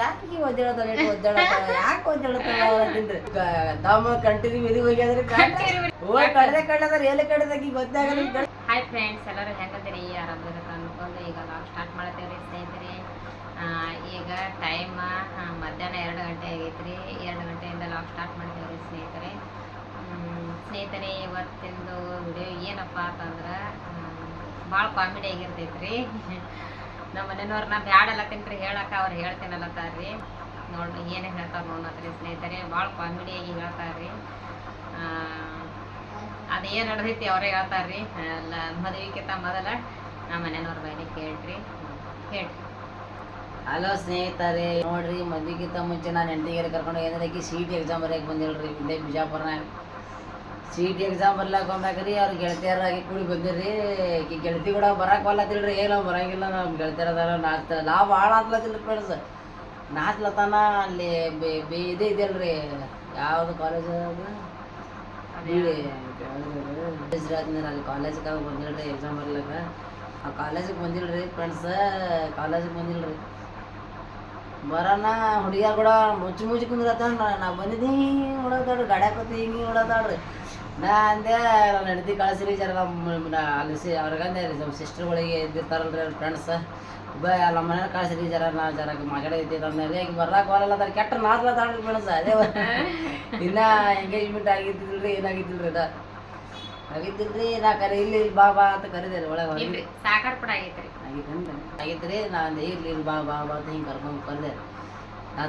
ಯಾಕೆ ಒದ್ದಾಡತಾಳೆ ಒದ್ದಾಡತಾಳೆ ಯಾಕೆ ಒದ್ದಾಡತಾಳೆ ತಮ್ಮ ಕಂಟಿನ್ಯೂ ಮದುವೆ ಹೋಗ್ಯಾದ್ರೆ ಹೋಗಿ ಕಡ್ದೆ ಕಡ್ದದ್ರ ಎಲ್ಲಿ ಕಡ್ದಾಕಿ ಗೊತ್ತಾಗಲ್ಲ ಹಾಯ್ ಫ್ರೆಂಡ್ಸ್ ಎಲ್ಲರೂ ಹೆಂಗದಿರಿ? ಆರಾಮದ ಅನ್ಕೊಂಡು ಈಗ ನಾವು ಸ್ಟಾರ್ಟ್ ಮಾಡತ್ತೇವ್ರಿ ಸ್ನೇಹಿತರೆ. ಈಗ ಟೈಮ್ ಮಧ್ಯಾಹ್ನ ಎರಡು ಗಂಟೆ ಆಗೈತ್ರಿ. ಎರಡು ಗಂಟೆಯಿಂದ ಲಾಗ್ ಸ್ಟಾರ್ಟ್ ಮಾಡ್ತೇವ್ರಿ ಸ್ನೇಹಿತರೆ. ಸ್ನೇಹಿತರೆ ಇವತ್ತಿಂದು ವಿಡಿಯೋ ಏನಪ್ಪ ಅಂತಂದ್ರೆ ಭಾಳ ಕಾಮಿಡಿ ಆಗಿರ್ತೈತ್ರಿ. ನಮ್ಮ ಮನೆಯವ್ರನ್ನ ಬ್ಯಾಡ ಅಲ್ಲತ್ತೀನ್ರಿ ಹೇಳಕ್ಕ ಅವ್ರು ಹೇಳ್ತೇನಲ್ಲತ್ತಾರ್ರಿ ನೋಡಿ ಏನೇ ಹೇಳ್ತಾರ ರೀ ಸ್ನೇಹಿತರೆ, ಭಾಳ ಕಾಮಿಡಿಯಾಗಿ ಹೇಳ್ತಾರ್ರಿ. ಅದು ಏನು ನಡೆದೈತಿ ಅವರೇ ಹೇಳ್ತಾರ್ರಿ. ಅಲ್ಲ ಮದುವೆಗಿಂತ ಮೊದಲ ನಮ್ಮ ಮನೆಯವ್ರ ಬೈಲಿ ಕೇಳ್ರಿ. ಹೇಳ್ರಿ. ಹಲೋ ಸ್ನೇಹಿತರೆ, ನೋಡ್ರಿ ಮದುವೆಗಿಂತ ಮುಂಚೆ ನಾನು ಹೆಂಡತಿಗೆ ಕರ್ಕೊಂಡು ಏನಾದ್ರೆ ಸಿ ಟಿ ಎಕ್ಸಾಮ್ ಬರೆಯಕ್ಕೆ ಬಂದಿಲ್ರಿ, ಇಲ್ಲೇ ಬಿಜಾಪುರ್ನಾಗ. ಸಿ ಟಿ ಎಕ್ಸಾಮ್ ಬರ್ಲಾಕ ಬಂದಾಗ್ರಿ ಅವ್ರ ಗೆಳತಿಯರಾಗಿ ಕೂಡಿ ಬಂದಿರಿ ಈ ಗೆಳತಿ ಕೂಡ ಬರಕ್ಕೆ ಬಲ್ಲತ್ತಿಲ್ರಿ ಏನೋ ಬರಂಗಿಲ್ಲ ನಮ್ಮ ಗೆಳತಿಯರದಾರ ನಾಚ್ತ ನಾ ಭಾಳ ಆತ್ಲತ್ತಿಲ್ಲ ಫ್ರೆಂಡ್ಸ್ ನಾಚ್ಲತ್ತಾನ ಅಲ್ಲಿ ಬೇ ಇದು ಇದೆಯಲ್ರಿ ಯಾವುದು ಕಾಲೇಜ್ ಅದು? ಅಲ್ಲಿ ಕಾಲೇಜಿಗೆ ಬಂದಿಲ್ರಿ ಎಕ್ಸಾಮ್ ಬರ್ಲಾಕ. ಆ ಕಾಲೇಜಿಗೆ ಬಂದಿಲ್ರಿ ಫ್ರೆಂಡ್ಸ್ ಕಾಲೇಜಿಗೆ ಬಂದಿಲ್ರಿ. ಬರೋಣ ಹುಡುಗಿಯ ಕೂಡ ಮುಚ್ಚಿ ಮುಚ್ಚಿ ಕುಂದ್ರತ್ತ ನಾ ಬಂದಿದ್ದೀನಿ ಹಿಂಗೆ ಗಾಡ್ಯಾಗ ಕೂತಿ ಹಿಂಗೆ ನೋಡತ್ತಾಳ್ರಿ ನಾ ಅಂದೆ ನನ್ನ ಹೆಂಡತಿ ಕಳಿಸ್ರಿ ಜರ ಅಲ್ಲಿ ಸಿ ಅವ್ರಿಗಂದೆ ರೀ ನಮ್ಮ ಸಿಸ್ಟರ್ಗಳಿಗೆ ಇದ್ದಿರ್ತಾರಲ್ರಿ ಅವ್ರ ಫ್ರೆಂಡ್ಸ್ ಬ ನಮ್ಮ ಮನೆ ಕಳಿಸ್ರಿ ಜರ ನಾ ಜರ ಮಾತಾಡೈತಿ ತಂದ್ರೆ ಈಗ ಬರ್ಲಾಕ ಬರಲ್ಲ ಅದ್ರ ಕೆಟ್ಟ ನಾಚ್ಲತ್ತಾಳ್ರಿ ಫ್ರೆಂಡ್ಸ್ ಅದೇ ಇನ್ನ ಎಂಗೇಜ್ಮೆಂಟ್ ಆಗಿದ್ದಿಲ್ರಿ ಏನಾಗಿದ್ದಿಲ್ರಿ ಅದ? ರೀ ನಾ ಕರೆ ಇಲ್ಲಿ ಇಲ್ಲಿ ಬಾ ಬಾ ಅಂತ ಕರೀದೇರಿ ಒಳಗೆ ಇಲ್ರಿ ಸಾಕಾರ್ ರೀ ಆಗೈತ್ರಿ. ಆಗಿತ್ತೇನ್ರಿ ರೀ ನಾನು ಇರ್ಲಿ ಇಲ್ಲಿ ಬಾ ಬಾ ಬಾ ಅಂತ ಹಿಂಗೆ ಕರ್ಕೊಂಡು ಕರೆದೆ.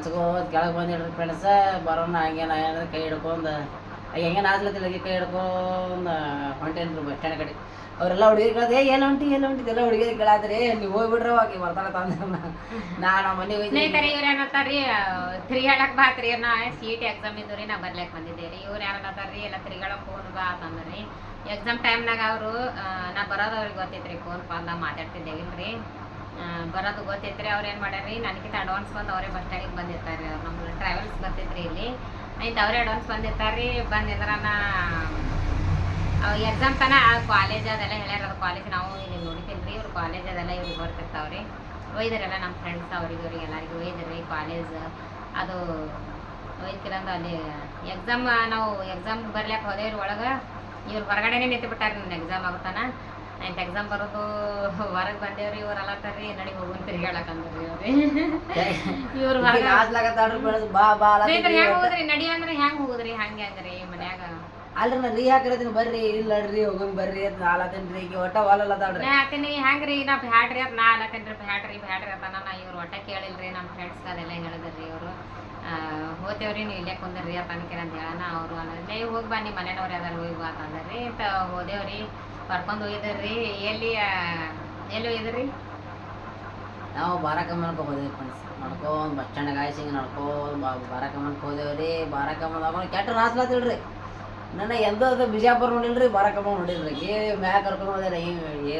ತಗೋ ಕೆಳಗೆ ಬಂದಿಡ್ರಿ ಫ್ರೆಂಡ್ಸ ಬರೋಣ ಹಂಗೆ ನಾ ಏನಾದ್ರೆ ಕೈ ಹಿಡ್ಕೊಂಡು ಹೆಂಗೆ ಈ ಕೈ ಹಿಡ್ಕೊಂಡು ಹೊಂಟೇನ್ರಿ ಬಸ್ ಸ್ಟ್ಯಾಂಡ್ ಕಡೆ. ಅವರೆಲ್ಲ ಹುಡುಗಿ ಕೇಳ್ದೆ ಏ ಎಲ್ಲ ಹೊಂಟಿ ಎಲ್ಲ ಹೊಂಟಿ ಎಲ್ಲ ಹುಡುಗಿ ಕೇಳಾದ್ರೆ ನೀವು ಹೋಗ್ಬಿಡ್ರಿ ಹೋಗಿ ಬರ್ತಾಳೆ ತಂದ್ರೆ ನಾ ನಮ್ಮ ಮನೆ ಸ್ನೇಹಿತರೆ, ಇವ್ರು ಏನಂತಾರ್ರಿ ಹೇಳಕ್ ಬಾತ್ರಿ ನಾ ಸಿ ಟಿ ಎಕ್ಸಾಮ್ ಇದ್ದು ರೀ ನಾ ಬರ್ಲಿಕ್ಕೆ ಬಂದಿದ್ದೆ ರೀ ಇವ್ರು ಏನಂತಾರ್ರಿ ಎಲ್ಲ ತಿರುಗಾಡಕ್ ಫೋನ್ ಬಾ ಅಂತಂದ್ರಿ. ಎಕ್ಸಾಮ್ ಟೈಮ್ನಾಗ ಅವರು ನಾ ಬರೋದು ಅವ್ರಿಗೆ ಗೊತ್ತೈತ್ರಿ ಫೋನ್ ಕಾಲ್ದಾಗ ಮಾತಾಡ್ತಿದ್ದೇವಿಲ್ರಿ. ಬರೋದು ಗೊತ್ತೈತ್ರಿ, ಅವ್ರು ಏನು ಮಾಡ್ಯಾರ್ರಿ? ನನಗಿಂತ ಅಡ್ವಾನ್ಸ್ ಬಂದು ಅವರೇ ಬಸ್ ಸ್ಟ್ಯಾಂಡಿಗೆ ಬಂದಿರ್ತಾರೆ ಅವ್ರು. ನಮ್ಮ ಟ್ರಾವೆಲ್ಸ್ ಬರ್ತೈತ್ರಿ ಇಲ್ಲಿ. ಆಯ್ತು ಅವರೇ ಅಡ್ವಾನ್ಸ್ ಬಂದಿದ್ರ ನಾ ಎಕ್ಸಾಮ್ ತನ ಕಾಲೇಜ್ ಅದೆಲ್ಲ ಹೇಳ್ಯಾರ ಅದು ಕಾಲೇಜ್ ನಾವು ಇಲ್ಲಿ ನೋಡ್ತೀನಿ ರೀ ಇವ್ರು ಕಾಲೇಜ್ ಅದೆಲ್ಲ ಇವ್ರಿಗೆ ಬರ್ತಿರ್ತಾವ್ರಿ ಒಯ್ದರೆಲ್ಲ ನಮ್ಮ ಫ್ರೆಂಡ್ಸ್ ಅವ್ರಿಗೆ ಇವ್ರಿಗೆ ಎಲ್ಲರಿಗೂ ಒಯ್ದ್ರಿ ಕಾಲೇಜ್ ಅದು ಒಯ್ತಿರಂದು ಅಲ್ಲಿ ಎಕ್ಸಾಮ್ ನಾವು ಎಕ್ಸಾಮ್ ಬರ್ಲಿಕ್ಕೆ ಹೋದೇವ್ರಿ ಒಳಗೆ ಇವ್ರು ಹೊರಗಡೆನೇ ನಿಂತು ಬಿಟ್ಟಾರ ನನ್ನ ಎಕ್ಸಾಮ್ ಆಗುತ್ತಾನ ಆಯ್ತು ಎಕ್ಸಾಮ್ ಬರೋದು ಹೊರಗೆ ಬಂದೇವ್ರಿ ಇವ್ರು ಅಲತ್ತಾರ್ರಿ ನಡಿ ಹೋಗುನ್ ತಿರ್ಗಾಡಕಂದ್ರಿ ಇವ್ರಿ ಇವ್ರು ಬಾ ಬಾ ಹೆಂಗ್ ಹೋಗುದ್ರಿ? ನಡಿ ಅಂದ್ರೆ ಹೆಂಗ್ ಹೋಗುದ್ರಿ? ಹಂಗೆ ಹಂಗ್ರಿ ಮನ್ಯಾಗ. ಅಲ್ರಿ ನಾ ರೀ ಹಾಕಿರತೀನಿ ಬರ್ರಿ ಇಲ್ಲ ನಡ್ರಿ ಹೋಗೋಣ ಬರ್ರಿ ನಾಲತ್ತೇನ್ರಿ ಈಗ ಒಟ್ಟ ವಾಲಲ್ಲದಾಳ್ರಿ ನಾ ಹೇಳ್ತೀನಿ ಹೆಂಗ್ರಿ? ನಾ ಬ್ಯಾಡ್ರಿ ಅಂತ ನಾ ಅಲ್ಲತ್ತೇನ್ರಿ ಬ್ಯಾಡ್ರಿ ಬ್ಯಾಡ್ರಿ ಅಂತ ನಾ ಇವ್ರು ಒಟ್ಟ ಕೇಳಿಲ್ರಿ ನಮ್ಮ ಫ್ರೆಂಡ್ಸ್ ಅದೆಲ್ಲ ಹೇಳಿದ್ರಿ ಇವರು. ಹೋತೇವ್ರಿ ನೀವು ಇಲ್ಲೇ ಕುಂದ್ರಿ ಅಪ್ಪ ಅನ್ಕಿರ ಅಂತ ಹೇಳನ ಅವರು ಅಲ್ಲೇ ಹೋಗಿ ಬಾ ನಿಮ್ಮ ಮನೆಯವ್ರು ಯಾವ್ದಾರು ಹೋಗಿ ಬಾ ಅಂತಂದ್ರಿ ಅಂತ ಹೋದೇವ್ರಿ. ಕರ್ಕೊಂಡು ರೀ ಎಲ್ಲಿ ಎಲ್ಲಿ ಹೋಗಿದ್ರಿ? ನಾವು ಬಾರಕಮ್ಮನಕ್ಕೆ ಹೋದೇವಿ ಫ್ರೆಂಡ್ಸ್ ನಡ್ಕೊಂಡ್ ಬಸ್ ಸ್ಟ್ಯಾಂಡ್ ಹಿಂಗೆ ನಡ್ಕೊಂಡ್ ಬಾ ಬಾರಕಮ್ಮನಕ್ಕೆ ಹೋದೇವ್ರಿ. ಬಾರಕಮ್ಮನ ತಗೊಂಡು ಕೆಟ್ಟ ನಾಚ್ಲತ್ತಿಲ್ರಿ ನನ್ನ ಎಂದೋ ಅದು ಬಿಜಾಪುರ ನೋಡಿಲ್ರಿ ಬಾರಕಮ್ಮ ನೋಡಿಲ್ರಿ. ಏ ಮ್ಯಾಗ ಕರ್ಕೊಂಡು ಹೋದ್ರಿ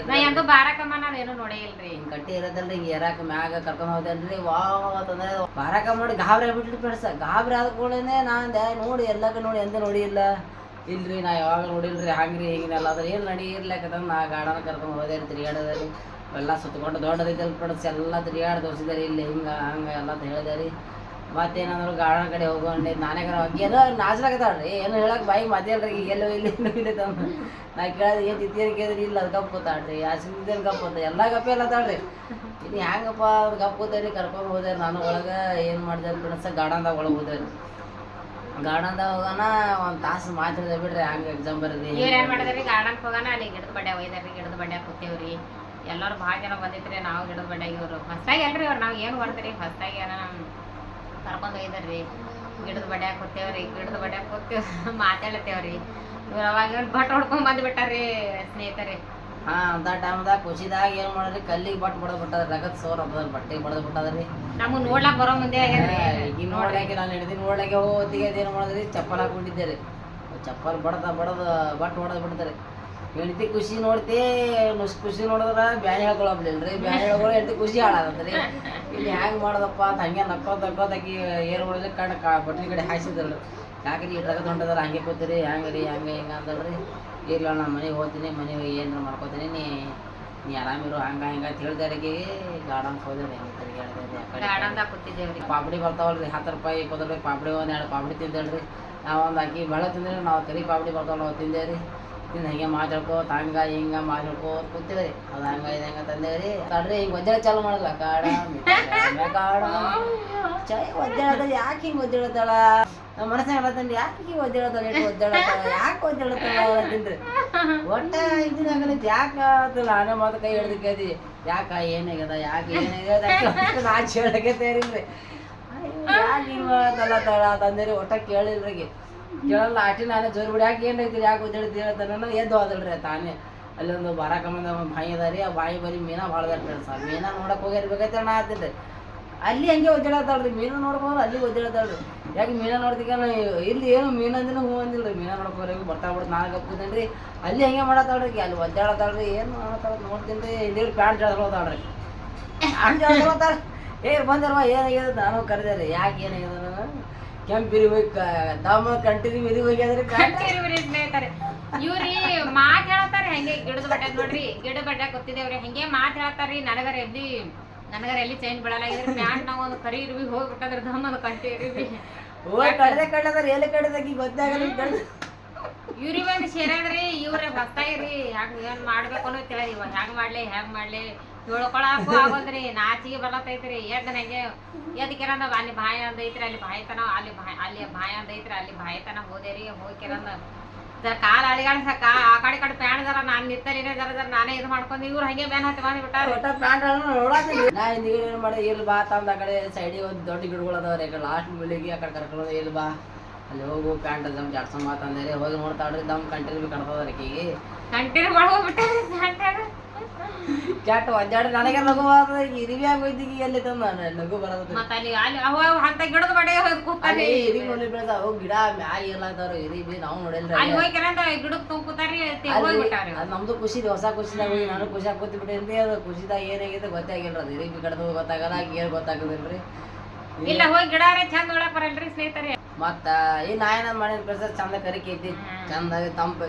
ರೀ ಎಂದೂ ಬಾರಕಮ್ಮ ಏನೂ ನೋಡೇ ಇಲ್ರಿ. ಹಿಂಗೆ ಕಟ್ಟಿ ಇರೋದಲ್ರಿ ಹಿಂಗೆ ಏರಾಕ ಮ್ಯಾಗ ಕರ್ಕೊಂಡು ಹೋದೇನ್ರಿ. ವಾವ್ ಅಂತಂದ್ರೆ ಬಾರಕಮ್ಮ ನೋಡಿ ಗಾಬರಿ ಆಗ್ಬಿಟ್ರಿ ಫ್ರೆಂಡ್ಸ್ ಗಾಬ್ರಿ ಆದ ಕೂಡಲೇ ನಾ ಅಂದೆ ನೋಡಿ ಎಲ್ಲಾಕ ನೋಡಿ ಎಂದ ನೋಡಿ ಇಲ್ಲ. ಇಲ್ರಿ, ನಾ ಯಾವಾಗ ನೋಡಿಲ್ರಿ, ಹಂಗ್ರಿ, ಹಿಂಗಿನೆಲ್ಲ ಅದ್ರ ಏನು ನಡಿ ನಾ ಗಾರ್ಡನ್ ಕರ್ಕೊಂಡು ಹೋದೆ ತಿರುಗಾಡೋದ್ರಿ ಎಲ್ಲ ಸುತ್ತಕೊಂಡು ದೊಡ್ಡದೈತಲ್ ಫ್ರೆಂಡ್ಸ್ ಎಲ್ಲ ತಿರುಗಾಡಿ ತೋರಿಸಿದಾರೆ ಇಲ್ಲಿ ಹಿಂಗೆ, ಹಂಗೆ ಎಲ್ಲ ಅಂತ ರೀ. ಮತ್ತೇನಂದ್ರು ಗಾರ್ಡನ್ ಕಡೆ ಹೋಗೋಣ ನಾನೇ ಕರ ಏನೋ ನಾಚ್ಲಾಕತ್ತಾಳ್ರಿ ಏನು ಹೇಳಕ್ಕೆ ಬಾಯಿ ಮಾತೇಳ್ರಿ ಈಗ ಎಲ್ಲೋ ಇಲ್ಲಿ ಇಲ್ಲಿ ನಾ ಕೇಳಿದ್ರೆ ಏನು ತಿತ್ತೀರಿ ಕೇಳಿದ್ರಿ, ಇಲ್ಲ, ಅದು ಗಪ್ ಕೂತಾಳ್ರಿ ಆ ಸಿಂಗಲ್ ಗಪ್ ಕೂತ ಎಲ್ಲ ಕಪ್ಪೆ ಎಲ್ಲ ತಾಳ್ರಿ ಇನ್ನು ಹೆಂಗಪ್ಪ ಅದು ಕಪ್ ಕೂತೇರಿ ಕರ್ಕೊಂಡು ಹೋದೆ, ನಾನು ಒಳಗೆ ಏನು ಮಾಡಿದೆ ಫ್ರೆಂಡ್ಸ್ ಗಾರ್ಡನ್ದಾಗ ಒಳಗೆ ಹೋದೆ ಗಾರ್ಡನ್ದಾಗ ಹೋಗೋಣ, ಒಂದು ತಾಸು ಮಾತಾಡಿದೆ ಬಿಡ್ರಿ, ಹಂಗೆ ಎಕ್ಸಾಮ್ ಬರ್ದಿ. ಇವ್ರು ಏನ್ ಮಾಡಿದ್ರಿ ಗಾರ್ಡನ್ಗೆ ಹೋಗೋಣ ಅಲ್ಲಿ ಗಿಡದ ಬಡ್ಡೆ ಒಯ್ದಾರ್ರಿ, ಗಿಡದ ಬಡ್ಡೆ ಕೂತೇವ್ರಿ. ಎಲ್ಲರೂ ಭಾಳ ಜನ ಬಂದಿತ್ರಿ, ನಾವು ಗಿಡದ ಬಡ್ಡೆಗೆ ಇವರು. ಫಸ್ಟಾಗಿ ಅಲ್ರಿ ಅವ್ರು ನಾವು ಏನು ಮಾಡ್ತೀರಿ ಫಸ್ಟಾಗಿ ಏನೋ ಕರ್ಕೊಂಡು ಒಯ್ದಾರ್ರಿ. ಗಿಡದ ಬಡ್ಡೆ ಕೂತೇವ್ರಿ, ಗಿಡದ ಬಡ್ಡೆ ಕೂತೇವ್ ಮಾತಾಡ್ತೇವ್ರಿ. ಇವ್ರು ಅವಾಗ ಇವ್ರು ಬಟ್ ಹೊಡ್ಕೊಂಡ್ ಬಂದ್ಬಿಟ್ಟಾರ್ರಿ, ಸ್ನೇಹಿತರೆ. ಹಾ ಅಂತ ಟೈಮ್ದಾಗ ಖುಷಿದಾಗ ಏನು ಮಾಡ್ರಿ ಕಲ್ಲಿಗೆ ಬಟ್ ಬಡದ್ ಬಿಟ್ಟದ ರಗತ್ ಸೋರ್ ಅದ ಬಟ್ಟೆ ಬಡದ್ ಬಿಟ್ಟದ್ರಿ. ನಮಗ್ ನೋಡ್ಲಾಕ್ ಬರೋ ಮುಂದೆ ಈಗ ನೋಡ್ಲಾಕೆ ನಾನು ಹಿಡಿದಿ ನೋಡ್ಲಾಕೆ ಹೋಗೋತ್ತಿಗೆ ಅದೇನು ಮಾಡಿದ್ರಿ? ಚಪ್ಪಲ್ ಹಾಕೊಂಡಿದ್ದೆ ರೀ ಚಪ್ಪಲ್ ಬಡದ ಬಡದ ಬಟ್ ಹೊಡೆದ್ ಬಿಡ್ತಾರೆ ಹೆಂಡತಿ ಖುಷಿ ನೋಡ್ತಿ ನುಸ್ ಖುಷಿ ನೋಡಿದ್ರ ಬ್ಯಾನಿ ಹೇಳ್ಕೊಳಬ್ಲಿಲ್ರಿ ಬ್ಯಾನಿ ಹೇಳ್ಕೊಳ್ಳೋ ಹೆಂಡತಿ ಖುಷಿ ಹಾಳಾಗತ್ರಿ. ಇಲ್ಲಿ ಹ್ಯಾಂಗ್ ಮಾಡೋದಪ್ಪ ಅಂತ ಹಂಗೆ ನಕ್ಕೋ ನಕ್ಕೋತ ಆಕಿ ಏರ್ ಹೊಡೆದ್ರೆ ಕಣ್ಣು ಕಾ ಬಟ್ಲಿ ಕಡೆ ಹಾಯ್ಸಿದ್ರಲ್ರಿ ಯಾಕ್ರಿ ಇಟ್ರಾಗ ಹೊಂಟದಾರ ಹಂಗೆ ಕೂತಿರಿ ಹ್ಯಾಂಗ್ರಿ ರೀ ಹಂಗೆ ಹಿಂಗೆ ಅಂದಲ್ರಿ ಇಲ್ಲ ನಾನು ಮನೆಗೆ ಹೋಗ್ತೀನಿ ಮನೆಗೆ ಏನಾರ ಮಾಡ್ಕೋತೀನಿ. ನೀ ನೀ ಆರಾಮಿರು ಹಂಗ ಹಿಂಗ ಅಂತ ಹೇಳ್ದಾರಿಗೆ ಗಾರ್ಡನ್ ಹೋದ್ರೆ ಹೆಂಗೆ ತಿರ್ಗಾಡ್ದೆ ಪಾಪಡಿ ಬರ್ತಾವಲ್ರಿ ಹತ್ತು ರೂಪಾಯಿ ಇಪ್ಪತ್ತು ರೂಪಾಯಿ ಪಾಪಡಿ ಒಂದು ಎರಡು ಪಾಪಡಿ ತಿಂದೇಳ್ರಿ. ನಾವು ಒಂದು ಅಕ್ಕಿ ಬೆಳ ತಿಂದ್ರೆ ನಾವು ಕರಿ ಪಾಪಡಿ ಬರ್ತಾವಲ್ಲ ನಾವು ತಿಂದೇವ್ರಿ ತಿಂದು ಹಂಗೆ ಮಾತಾಡ್ಕೋ ಹಂಗ ಹಿಂಗ ಮಾತಾಡ್ಕೋ ಕೂತಿದ್ರಿ ಅದು ಹಂಗ ಹಂಗ ತಂದೇವ್ರಿ. ತಡ್ರಿ, ಹಿಂಗೆ ಒದ್ದಾಡ ಚಾಲು ಮಾಡಲ್ಲ. ಕಾಡ ಕಾಡ ಚೈ ಒದ್ದಾಡದ ಯಾಕೆ ಹಿಂಗೆ ಒದ್ದಾಡತಾಳ ನಮ್ಮ ಮನಸ್ಸಿನ ಹೇಳತ್ತಂದ್ರೆ ಯಾಕೆ ಹಿಂಗೆ ಒದ್ದಾಡತಾಳ ಇಟ್ಟು ಒದ್ದಾಡತಾಳ ಯಾಕೆ ಒದ್ದಾಡತಾಳ ತಿಂದ್ರಿ ಒಟ್ಟ ಹಂಗ ಯಾಕೆ ಆತಲ್ಲ? ನಾನೇ ಮಾತು ಕೈ ಹಿಡ್ದು ಯಾಕ ಏನಾಗ್ಯದ ಯಾಕೆ ಏನಾಗ್ಯದ ನಾಚಿ ಹೇಳಕ್ಕೆ ತೇರಿಲ್ರಿ ಯಾಕೆ ಹಿಂಗೆ ತಳ ತಂದೇರಿ ಒಟ್ಟ ಕೇಳಿಲ್ರಿಗೆ ಕೇಳಲ್ಲ, ಆಟಿ ನಾನೇ ಜೋರು ಬಿಡಿ ಯಾಕೆ ಐತಿ ಯಾಕೆ ಒದ್ದಾಡ್ತಿ ಹೇಳ್ತಾನ. ಎದ್ದು ಹೋದಲ್ರಿ ತಾನೇ. ಅಲ್ಲಿ ಒಂದು ಬರಾಕಂಬಂದ ಒಂದು ಬಾಯಿ ಅದ ರೀ, ಆ ಬಾಯಿ ಬರೀ ಮೀನಾ ಭಾಳ ಫ್ರೆಂಡ್ಸ್ ಆ ಮೀನಾ ನೋಡಕ್ ಹೋಗಿರ್ಬೇಕೈತೆ ನಾ ಆತಿದ್ದೆ ಅಲ್ಲಿ ಹಂಗೆ ಒದ್ದಾಡತ್ತಾಳ್ರಿ ಮೀನು ನೋಡ್ಬೋದು ಅಲ್ಲಿ ಒದ್ದಾಡತ್ತಾಳ್ರಿ ಯಾಕೆ ಮೀನಾ ನೋಡ್ತಿಕ ಇಲ್ಲಿ ಏನು ಮೀನು ಅಂದ್ರೆ ಹೂ ರೀ ಮೀನಾ ನೋಡ್ಕೋರಿ ಬರ್ತಾ ಬಿಡ್ತು ನಾನು ರೀ ಅಲ್ಲಿ ಹಂಗೆ ಮಾಡತ್ತಾಳ್ರಿ ಅಲ್ಲಿ ಒದ್ದಾಡತ್ತಾಳ್ರಿ ಏನು ಮಾಡತ್ತಾಳ ನೋಡ್ತೀನಿ ರೀ ಇಲ್ಲಿ ಪ್ಯಾಂಟ್ ಜಳ್ಕೊತಾಳ್ರಿ ಹಂಗೆ ಜಳ್ಕೊತಾಳ ಏ ಬಂದಲ್ವ ಏನಾಗ್ಯದ? ನಾನು ಕರೆದೆ ರೀ. ಯಾಕೆ ಏನಾಗ್ಯದ? ನಾನು ಕೆಂಪಿರಿ ಹೋಗಿ ದಮ್ಮ ಕಂಟಿರಿ ಹೋಗಿ ಹೋಗ್ಯಾದ್ರಿ ಪ್ಯಾಂಟ್ ಕಂಟಿರ್ಬಿರಿ ಸ್ನೇಹಿತರೆ ಇವ್ರಿ ಮಾತ್ ಹೇಳ್ತಾರಿ ಹೆಂಗೆ ಗಿಡದ ಬಟ್ಟೆ ನೋಡ್ರಿ ಗಿಡ ಬಟ್ಟೆ ಗೊತ್ತಿದೇವ್ರಿ ಹೆಂಗೆ ಮಾತ್ ಹೇಳ್ತಾರ್ರಿ ನನಗರ ಎಲ್ಲಿ ನನಗರ ಎಲ್ಲಿ ಚೈನ್ ಬಿಡಲಾಗಿದ್ರಿ ಪ್ಯಾಂಟ್ ನಾವು ಒಂದು ಕರಿ ಇರ್ವಿ ಹೋಗ್ಬಿಟ್ಟದ್ರ ದಮ್ ಒಂದು ಕಂಟಿ ಇರ್ವಿ ಹೋಗಿ ಕಡ್ದೆ ಎಲ್ಲಿ ಕಡ್ದಾಕಿ ಗೊತ್ತಾಗಲ್ಲ ಕಡ್ದ ಬಂದು ಒಂದು ಸೇರ್ಯಾದ್ರಿ ಇವ್ರೆ ಹೊಸ್ತಾಗಿರಿ ಹೆಂಗ್ ಏನ್ ಮಾಡ್ಬೇಕು ಅನ್ನೋ ತಿಳಿ ಇವಾಗ. ಹೆಂಗ್ ಮಾಡ್ಲಿ ಹೆಂಗ್ ಮಾಡ್ಲಿ? ಹೇಳ್ಕೊಳಕು ಆಗೋದ್ರಿ. ನಾಚಿಗೆ ಬರತೈತ್ರಿ ಎದ್ ನಂಗೆ ಎದಕ್ಕೆರಂದ ಅಲ್ಲಿ ಬಾಯಿ ಅಂದ ಐತ್ರಿ, ಅಲ್ಲಿ ಬಾಯಿ ತನ ಅಲ್ಲಿ ಬಾಯಿ ಅಲ್ಲಿ ಬಾಯಿ ಅಂದ ಐತ್ರಿ, ಅಲ್ಲಿ ಬಾಯಿತನ ಹೋದೇರಿ ಹೋಗಿರಂದ ಜರ ಕಾಲ್ ಅಳಿಗಾಡ್ಸ ಕಾ ಆ ಕಡೆ ಕಡೆ ಪ್ಯಾನ್ ಜರ ನಾನ್ ನಿತ್ತಲಿನೇ ಜರ ಜರ ನಾನೇ ಇದು ಮಾಡ್ಕೊಂಡು ಇವ್ರು ಹಂಗೆ ಬ್ಯಾನ್ ಹತ್ತಿ ಬಂದ್ಬಿಟ್ಟಾರ ಒಟ್ಟ ಪ್ಯಾಂಟ್ ನೋಡತ್ತೀನಿ ನಾ ಹಿಂದಿಗೆ ಏನು ಮಾಡಿ ಇಲ್ಲಿ ಬಾ ತಂದ ಆ ಕಡೆ ಸೈಡಿಗೆ ಒಂದು ದೊಡ್ಡ ಗಿಡಗಳು ಅದಾವ ರೀ ಲಾಸ್ಟ್ ಮುಳಿಗೆ ಆ ಕಡೆ ಕರ್ಕೊಂಡು ಇಲ್ಲಿ ಬಾ. ಅಲ್ಲಿ ಹೋಗು ಪ್ಯಾಂಟ್ ದಮ್ ಜಾಡ್ಸೋ ಅಂದ್ರೆ. ಹೋಗಿ ನೋಡ್ತಾಳ್ರಿ ದಮ್ ಕಂಟಿನ್ಯೂ ಬಿ ಕಡ್ದದ್ರಿ ಅದಕ್ಕೆ ಕಂಟಿನ್ಯೂ ಮಾಡ್ಕೊಂಡ್ಬಿಟ್ಟಾರ ಪ್ಯಾಂಟಾಗ ಕ್ಯಾಟ್ ಒದ್ದಾಡಿ ನನಗೆ ನಗು ಬರ್ತದೆ ಇರಿವಿ ಆಗೋಯ್ತಿಗೆ ಎಲ್ಲಿ ತಂದ ನಗು ಬರೋದು ಅಂತ ಗಿಡದ ಬಡೆ ಹೋಗಿ ಕೂತಾರಿ. ಇರಿ ನೋಡಿ ಬೆಳೆದ ಅವು ಗಿಡ ಮ್ಯಾಗ ಬಿ ಇರಿವಿ ನಾವು ನೋಡಿಲ್ಲ ಅಲ್ಲಿ ಅಂತ ಗಿಡಕ್ ತುಂಬ ಕೂತಾರಿ ಹೋಗ್ಬಿಟ್ಟಾರಿ. ಅದು ನಮ್ದು ಖುಷಿ ಹೊಸ ಖುಷಿದಾಗ ಹೋಗಿ ನಾನು ಖುಷಿ ಕೂತಿ ಬಿಟ್ಟೇನ್ರಿ ಅದು? ಖುಷಿದಾಗ ಏನಾಗಿದೆ ಗೊತ್ತಾಗಿಲ್ಲ ಅದು. ಇರಿವಿ ಕಡ್ದು ಗೊತ್ತಾಗಲ್ಲ ಏನು ಗೊತ್ತಾಗದಿಲ್ರಿ. ಇಲ್ಲ ಹೋಗಿ ಗಿಡಾರೆ ಚಂದ ಒಳಗ್ ಬರಲ್ರಿ ಸ್ನೇಹಿತರೆ. ಮತ್ತ ಈ ನಾ ಏನ ಮಾಡಿನ ಪ್ರಸಾದ್? ಚಂದ ಕರಿಕೆ ಐತಿ ಚಂದ ತಂಪ.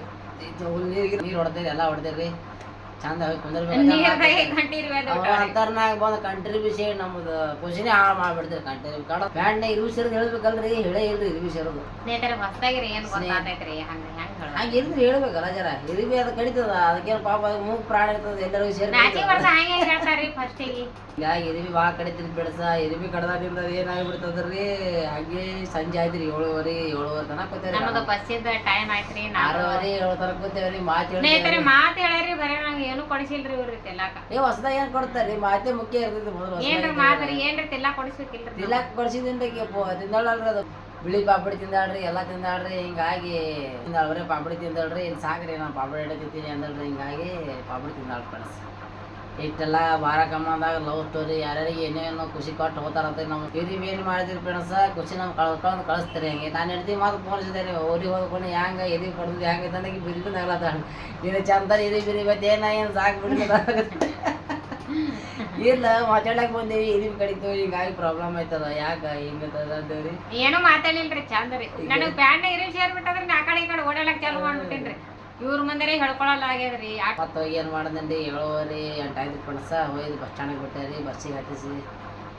ನೀರು ನೀರು ಹೊಡೆದಿರಿ ಎಲ್ಲ ಹೊಡೆದಿರಿ. ಚಂದ ಅಂತರ್ನಾಗ ಬಂದ ಕಂಟ್ರಿಬ್ಯೂಷನ್ ನಮ್ದು ಖುಷಿನೇ ಹಾಳು ಮಾಡ್ಬಿಡ್ತೀರಿ ಕಂಟ್ರಿ. ಕಡ ಬ್ಯಾಂಡ್ ಇರ್ವಿ ಸೇರಿದ್ ಹೇಳ್ಬೇಕಲ್ರಿ ಹೇಳೇ ಇಲ್ರಿ ಇರ್ವಿ ಸೇರೋದು ಸ್ನೇಹಿತರೆ ಹೊಸ್ದಾಗಿರಿ ಏನ್ ಗೊತ್ತಾತೈತ್ರಿ? ಹಂಗ ಇಲ್ರಿ ಹೇಳ್ಬೇಕಲ್ಲ ಜರ ಇರ್ವಿ ಅದು ಕಡಿತದ. ಅದಕ್ಕೇನು ಪಾಪ ಮೂಗ್ ಪ್ರಾಣ ಇರ್ತದ ಎಲ್ಲರಿಗೂ ಸೇರಿ ಫಸ್ಟಿಗೆ. ಹಿಂಗಾಗಿ ಇರಿವಿ ಭಾಳ ಕಡಿತೀನಿ ಬೆಳಸ ಇರಿವಿ ಕಡ್ದಾದಿಂದ ಏನಾಗ್ಬಿಡ್ತದ್ರಿ? ಹಾಗೆ ಸಂಜೆ ಆಯ್ತ್ರಿ ಏಳುವರೆ ಏಳುವರೆ ತನಕ ಕೂತೇವ್ರಿ ಬಸ್ಸಿದ ಟೈಮ್ ಆಯ್ತ್ರಿ ನಾವು. ಆರೂವರೆ ಏಳು ತನಕ ಕೂತೇವ್ರಿ ಮಾತು ಸ್ನೇಹಿತರೆ ಮಾತ್ ಹೇಳ್ರಿ ಬರೀ ನಂಗೆ ಏನು ಕೊಡಿಸಿಲ್ರಿ ಇವ್ರಿ ತಿಲ್ಲಾಕ ಏ ಹೊಸದಾಗ ಏನ್ ಕೊಡ್ತಾರ್ರಿ? ಮಾತೇ ಮುಖ್ಯ ಇರ್ತೈತಿ ಮೊದಲು ಏನ್ರಿ ಮಾತ್ರಿ? ಏನ್ರಿ ತಿಲ್ಲಾ ಕೊಡಿಸ್ಬೇಕಿಲ್ರಿ ತಿಲ್ಲಾಕ ಕೊಡ್ಸಿದ್ರಿ ತಿಂದಾಳಲ್ರಿ ಅದು. ಬಿಳಿ ಪಾಪಡಿ ತಿಂದಾಳ್ರಿ ಎಲ್ಲಾ ತಿಂದಾಳ್ರಿ ಹಿಂಗಾಗಿ ತಿಂದಾಳ್ರಿ ಪಾಪಡಿ ತಿಂದಾಳ್ರಿ ಇಲ್ಲಿ ಸಾಕ್ರಿ ನಾನು ಪಾಪಡಿ ಹಿಡಿತೀನಿ ತಿಂತೀನಿ ಅಂದಳ್ರಿ ಹಿಂಗಾಗಿ ಪಾಪಡಿ ತಿಂದಾಳ್ ಫ್ರೆಂಡ್ಸ್ ಇಷ್ಟೆಲ್ಲ ಭಾರ ಕಮ್ಮಂದಾಗ ಲವ್ ಸ್ಟೋರಿ, ಯಾರ್ಯಾರಿಗೆ ಏನೇನೋ ಖುಷಿ ಕೊಟ್ಟು ಹೋಗ್ತಾರಂತ ನಾವು ಹಿರಿವಿ ಏನು ಮಾಡಿದ್ರಿ ಫ್ರೆಂಡ್ಸ್? ಖುಷಿ ನಮ್ಗೆ ಕಳ್ಕೊಂಡು ಕಳಿಸ್ತೀರಿ ಹಂಗೆ. ನಾನು ಹಿಡ್ದು ಮಾತು ಫೋನ್ಸಿದ್ದೇನೆ ಊರಿಗೆ ಹೋಗ್ಕೊಂಡು ಹ್ಯಾಂಗ ಎದಿ ಪಡೆದು ಹ್ಯಾಂಗ ತಂದಾಗಿ ಬಿರಿ ಆಗಲ್ಲ ನೀನು ಚಂದ ಇರಿ ಬಿರಿ ಬತ್ತೆ ಏನ ಏನು ಸಾಕು ಬಿಡ್ತದ ಇಲ್ಲ, ಮಾತಾಡಕ್ ಬಂದೇವಿ ಇದೀವಿ ಕಡಿತು, ಹಿಂಗಾಗಿ ಪ್ರಾಬ್ಲಮ್ ಆಯ್ತದ. ಯಾಕ ಹಿಂಗದ ಏನೋ ಮಾತಾಡಿಲ್ರಿ ಚಂದ ರೀ. ನನಗ್ ಬ್ಯಾಂಡ್ ಇರಿ ಸೇರ್ಬಿಟ್ಟಂದ್ರೆ ನಾ ಕಡೆ ಈ ಕಡೆ ಓಡಾಡಕ್ ಚಾಲು ಮಾಡ್ಬಿಟ್ಟೇನ್ರಿ ಇವ್ರ ಮಂದಿರ ಹೇಳ್ಕೊಳಲ್ಲ ಆಗ್ಯದ್ರಿ ಮತ್ತೆ ಏನು ಮಾಡದಂడి ಏಳುವರೆ ಎಂಟಾಯ್ತು ಕಣಸ ಹೋಗಿ ಬಸ್ ಸ್ಟ್ಯಾಂಡಿಗೆ ಬಿಟ್ಟೇರಿ ಬಸ್ಸಿಗೆ ಹತ್ತಿಸಿ.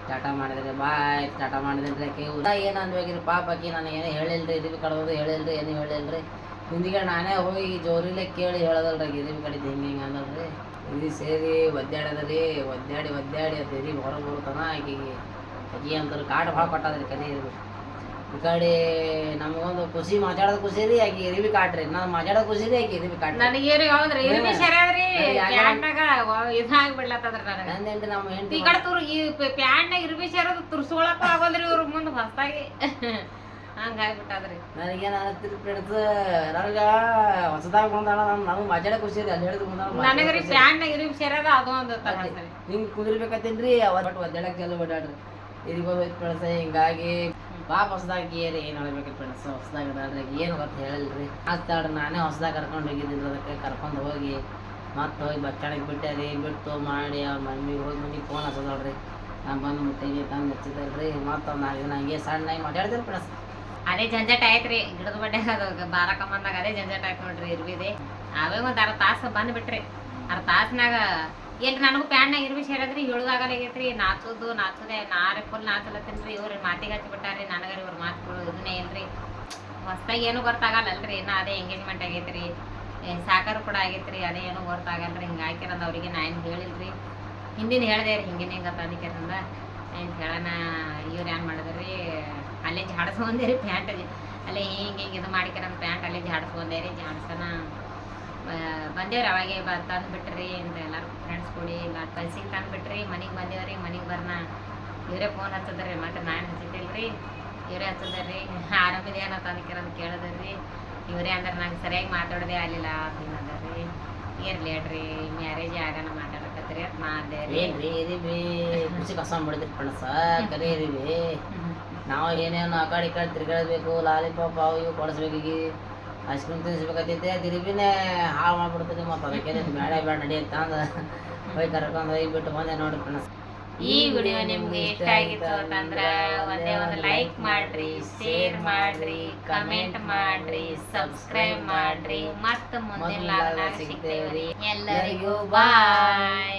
ಟಾಟಾ ಮಾಡಿದ್ರಿ, ಬಾಯ್, ಟಾಟಾ ಮಾಡಿದ್ರಿ ಆಕೆ. ಊಟ ಏನು ಅನ್ಬೇಕ್ರಿ ಪಾಪ ಆಕಿ, ನಾನು ಏನೇ ಹೇಳಿಲ್ರಿ ಇದ್ವಿ ಕಡೋದು ಹೇಳಿಲ್ರಿ, ಏನು ಹೇಳಿಲ್ರಿ. ಹಿಂದಿಗೆ ನಾನೇ ಹೋಗಿ ಜೋರಿಲೆ ಕೇಳಿ ಹೇಳೋದಲ್ರಿ ಇದ್ವಿ ಕಡಿದು ಹಿಂಗೆ ಹಿಂಗೆ ಅನ್ನೋದ್ರಿ. ಇದು ಸೇರಿ ಒದ್ದಾಡದ್ರಿ ಒದ್ದಾಡಿ ಒದ್ದಾಡಿ ಅದು ರೀ ಹೊರಗೆ ಬರುತ್ತಾನ ಆಕಿಗೆ. ಆಕಿ ಅಂತಾರೆ ಕಾಡು ಭಾಳ ಕೊಟ್ಟದ್ರಿ ಕನೆ ಇರಿವಿ ಈ ಕಡೆ ನಮಗೊಂದು ಖುಷಿ ಮಾತಾಡೋದು ಖುಷಿ ರೀ ಆಕಿ ಇರಿವಿ ಕಾಟ್ರಿ. ನಾನು ಮಾತಾಡೋದು ಖುಷಿ ರೀ ಆಕಿ ಇರಿವಿ ಕಾಟ್ರಿ. ಏರಿ ಹೌದ್ರಿ ಇರ್ಬಿ ಸರಿಯಾದ್ರಿ ಪ್ಯಾಂಟ್ನಾಗ ಪ್ಯಾಂಟ್ನಾಗ ನನಗೆ ನನಗ. ನಂದೇನ್ರಿ ನಮ್ಮ ಹೆಂಡತಿ ಈ ಕಡೆ ತುರು ಈ ಪ್ಯಾಂಟ್ನಾಗ ಇರ್ಬಿ ಸೇರೋದು ತುರ್ಸ್ಕೊಳಕ್ಕೂ ಆಗೋದ್ರಿ ಇವ್ರ ಮುಂದೆ ಹೊಸ್ದಾಗಿ. ಹಂಗಾಗ್ಬಿಟ್ಟದ್ರಿ. ನನಗೇನು ಅನ್ನತ್ತೀರಿ ಫ್ರೆಂಡ್ಸ್ ನನಗೆ ಹೊಸದಾಗಿ ಬಂದಾಳ ನಾನು ನನಗೆ ಮಾತಾಡೋ ಖುಷಿ ರೀ ಅಲ್ಲಿ ಹೇಳಿದ್ರು ಬಂದಾಳ ನನಗ್ರಿ ಪ್ಯಾಂಟ್ನಾಗ ಇರ್ಬಿ ಸೇರೋದು ಅದು ಒಂದು ಹಿಂಗೆ ಕುಂದಿರ್ಬೇಕತ್ತೇನ್ರಿ ಅವ ಬಟ್ ಒದ್ದಾಡಕ್ ಚಲೋ ಓಡಾಡ್ರಿ ಇಲ್ಲಿಗೆ ಫ್ರೆಂಡ್ಸ್ ಹಿಂಗಾಗಿ ಪಾಪ ಹೊಸದಾಗಿ ಏರಿ, ಏನು ಹೇಳ್ಬೇಕು ಫ್ರೆಂಡ್ಸ್ ಹೊಸದಾಗ ಬೇಡ್ರಿ ಏನು ಗೊತ್ತ ಹೇಳಿಲ್ರಿ. ಹತ್ತಾಡ್ರಿ ನಾನೇ ಹೊಸದಾಗ ಕರ್ಕೊಂಡು ಹೋಗಿದ್ದೀನಿ ಅದಕ್ಕೆ ಕರ್ಕೊಂಡು ಹೋಗಿ ಮತ್ತೆ ಹೋಗಿ ಬಚ್ಚಾಡಕ್ಕೆ ಬಿಟ್ಟೆ ಬಿಟ್ಟಾರಿ ಬಿಟ್ಟು ಮಾಡಿ ಅವ್ರ ಮಮ್ಮಿಗೆ ಹೋಗಿ ಮನೆಗೆ ಫೋನ್ ಹಚ್ಚದಳ್ರಿ. ನಾನು ಬಂದು ಮುಟ್ಟಿಗೆ ತಂದು ಹಚ್ಚಿದಲ್ರಿ ಮತ್ತೆ ಒಂದು ನಾಲ್ಕು ದಿನ ಹಂಗೆ ಸಣ್ಣಾಗಿ ಮಾತಾಡ್ತೀರಿ ಫ್ರೆಂಡ್ಸ್ ಅದೇ ಜಂಜಾಟ ರೀ ಗಿಡದ ಬಡ್ಡೆ ಅದು ಬಾರ ಬಂದಾಗ ಅದೇ ಜಂಜಾಟ ಆಯ್ತು ನೋಡ್ರಿ, ಇರ್ಬಿದೆ. ಅವೇ ಒಂದು ಅರ್ಧ ತಾಸು ಬಂದ್ಬಿಟ್ರಿ. ಅರ್ಧ ತಾಸ್ನಾಗ ಎಲ್ರಿ ನನಗೂ ಪ್ಯಾಂಟ್ನಾಗ ಇರ್ಬಿಸಿ ಹೇಳಿದ್ರಿ ಇಳುವಾಗಲ್ಲ ಆಗೈತ್ರಿ. ನಾಚೋದು, ನಾಚೋದೆ, ನಾರೇ ಫುಲ್ ನಾಚಲತ್ತೀನ್ರಿ. ಇವ್ರು ಮಾತಿಗೆ ಹಚ್ಚಿಬಿಟ್ಟಾರ್ರಿ ನನಗೆ ನನಗರ ಇವ್ರ ಮಾತುಗಳು ಇದನ್ನೇ ಏನ್ರಿ ಹೊಸ್ದಾಗಿ ಏನೂ ಗೊತ್ತಾಗಲ್ಲಲ್ರಿ, ಇನ್ನು ಅದೇ ಎಂಗೇಜ್ಮೆಂಟ್ ಆಗೈತ್ರಿ. ಸಾಕಾರ ಕೂಡ ಆಗೈತ್ರಿ, ಅದೇ ಏನೂ ಗೊತ್ತಾಗಲ್ರಿ. ಹಿಂಗೆ ಹಾಕಿರೋದು ಅವರಿಗೆ ನಾ ಏನು ಹೇಳಿಲ್ರಿ. ಹಿಂದಿನ ಹೇಳಿದೆ ರೀ, ಹಿಂಗಿನ ಹಿಂಗೆ ಅದಕ್ಕೆ ಅಂದ ಏನು ಹೇಳೋಣ, ಇವ್ರು ಏನು ಮಾಡಿದ್ರಿ? ಅಲ್ಲೇ ಜಾಡಿಸ್ಕೊಂಡೆ ರೀ ಪ್ಯಾಂಟ್. ಅಲ್ಲೇ ಹಿಂಗೆ ಹಿಂಗೆ ಇದು ಮಾಡಿಕೆ ಪ್ಯಾಂಟ್, ಅಲ್ಲೇ ಜಾಡಿಸ್ಕೊಂಡೆ ರೀ ಜಾಡ್ಸನ ಬಂದೇವ್ರಿ ಅವಾಗೆ ಬ ತಂದು ಬಿಟ್ರಿ ಅಂತ ಎಲ್ಲರೂ ಫ್ರೆಂಡ್ಸ್ ಕೂಡಿ ಇಲ್ಲ ಕಲ್ಸಿಗೆ ತಂದು ಬಿಟ್ರಿ ಮನೆಗೆ ಬಂದೇವ್ರಿ ಮನೆಗೆ ಬರ್ನ. ಇವರೇ ಫೋನ್ ಹಚ್ಚದ್ರಿ ಮತ್ತೆ ನಾನು ಹಚ್ಚಿದ್ದಿಲ್ರಿ ಇವರೇ ಹಚ್ಚದ್ರಿ ಆರಾಮಿದೆ ತಂದಕ್ಕಿರ ಅಂತ ಕೇಳಿದ್ರಿ ಇವರೇ ಅಂದ್ರೆ ನಂಗೆ ಸರಿಯಾಗಿ ಮಾತಾಡೋದೇ ಆಗಲಿಲ್ಲ ಅಂದರಿ. ಇರ್ಲಿ ಹೇಳ್ರಿ ಮ್ಯಾರೇಜ್ ಆಗೋಣ ಮಾತಾಡಕತ್ರಿ ಅಂತ ಮಾಡಿದೆ ಏನ್ರಿ ಇದೀವಿ ಖುಷಿ ಕಸ ಮಾಡಿದ್ರಿ ಕಣಸ ಕರೆ ಇದೀವಿ ನಾವು ಏನೇನು ಆ ಕಡೆ ಈ ಕಡೆ ತಿರ್ಗಾಡ್ಬೇಕು ಲಾಲಿಪಾಪ್ ಅವು ಇವು ಕೊಡಿಸ್ಬೇಕೀಗ. ಐಸ್ ಕ್ರೀಮ್ ತಿನ್ನಿಸ್ಬೇಕತ್ತೈತೆ ದಿರಿಬಿನೇ ಹಾಳು ಮಾಡ್ಬಿಡ್ತೀರಿ ಮತ್ತು ಅದಕ್ಕೆ ಬೇಡ ಬೇಡ ನಡಿಯತ್ತ ಅಂದ ಹೋಗಿ ಕರ್ಕೊಂಡು ಹೋಗಿ ಬಿಟ್ಟು ಬಂದೆ ನೋಡಿ ಫ್ರೆಂಡ್ಸ್ ಈ ವಿಡಿಯೋ ನಿಮ್ಗೆ ಇಷ್ಟ ಆಗಿತ್ತು ಅಂತಂದ್ರೆ ಒಂದೇ ಒಂದು ಲೈಕ್ ಮಾಡ್ರಿ ಶೇರ್ ಮಾಡ್ರಿ ಕಮೆಂಟ್ ಮಾಡ್ರಿ ಸಬ್ಸ್ಕ್ರೈಬ್ ಮಾಡ್ರಿ. ಮತ್ತೆ ಮುಂದಿನ ಸಿಗ್ತೇವ್ರಿ. ಎಲ್ಲರಿಗೂ ಬಾಯ್